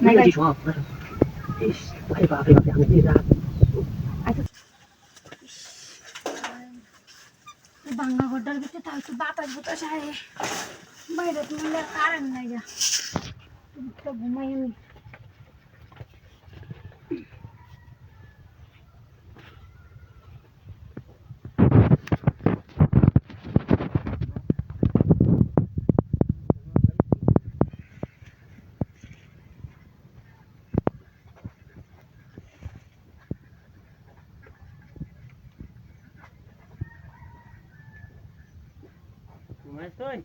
রাত বাংলা ঘরটার ভিতরে তাও একটু বাতাস বাতাস আরে বাইরে তুললে কারণ নাই যা ঘুমাই আমি ঘুমাস তুই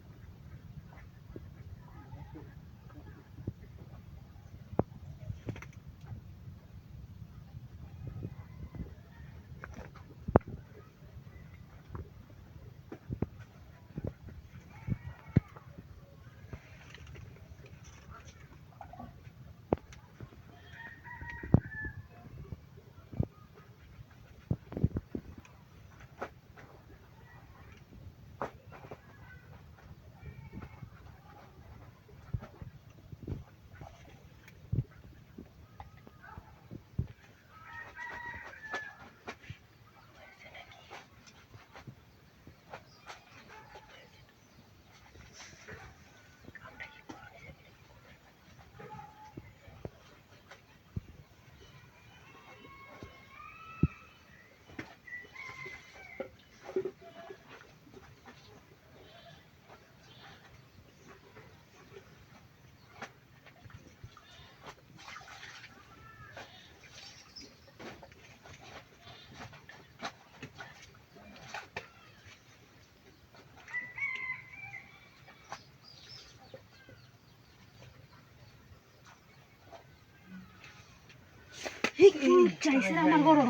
আমার বড়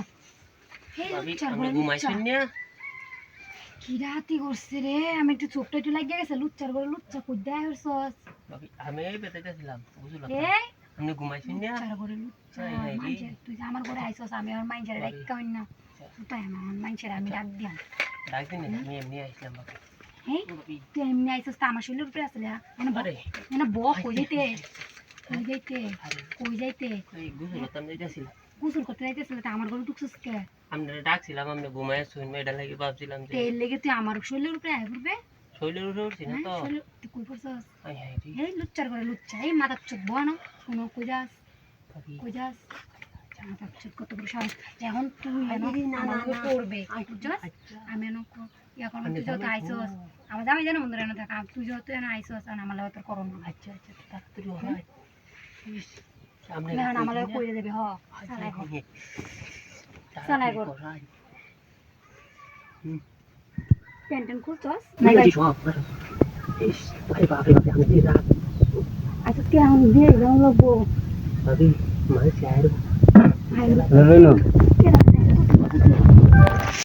কি রাতি করছে রে আমি একটু চোখটা একটু লাগিয়ে গেছে লুচ্চার করে লুচ্চা কই দেয় আমি বুঝলাম আপনি ঘুমাইছেন না লুচ্চার করে লুচ্চা এই, এই, এই। মাইনছের তুই আমার ঘরে আইছস আমি আমার মাইনছের ভাবি। হই না তাই আমার মাইনছের আমি ডাক দিয়াম ডাক দিন আমি এমনি আসলাম ভাবি হে তুই এমনি আইছস তা আমার শরীরের উপরে আসলে এনে বক কই যাইতে কই যাইতে আরে কই যাইতে এই গুছল করতাম যাইতেছিলাম। গোসল করতে যাইতেছিল তা আমার ঘরে ঢুকছস কে? আপনারা ডাকছিলাম আপনি ঘুমাই শুনবে এটা লাগে ভাবছিলাম যে তেল লেগে তুই আমার শরীরের উপরে আয় পড়বে? শৈলের উঠে উঠছি না হ্যাঁ তো। তুই কই পড়ছস? হাই হাই এই লুচ্চার করে লুচ্চা এই মাথার চোখ বনো কোনো কই যাস? কই যাস? মাথার চোখ কত বড় সাহস। এখন তুই এনো আরে না, আমার না, লগে। আমি তুই যত আইসস আমার জামাই জানো বন্ধুরা এনো থাক আর তুই যত এনো আইসস আর আমার লগে তোর করো না আচ্ছা আচ্ছা তাড়াতাড়ি সামনে না না আমার কইরে দেবে হ। হ। আচ্ছা, কর। নাই ভাই ইস আমি দিয়ে রাত আচ্ছা এখন দিয়ে লাগবো ভাবি মানে চায়ের আই রইল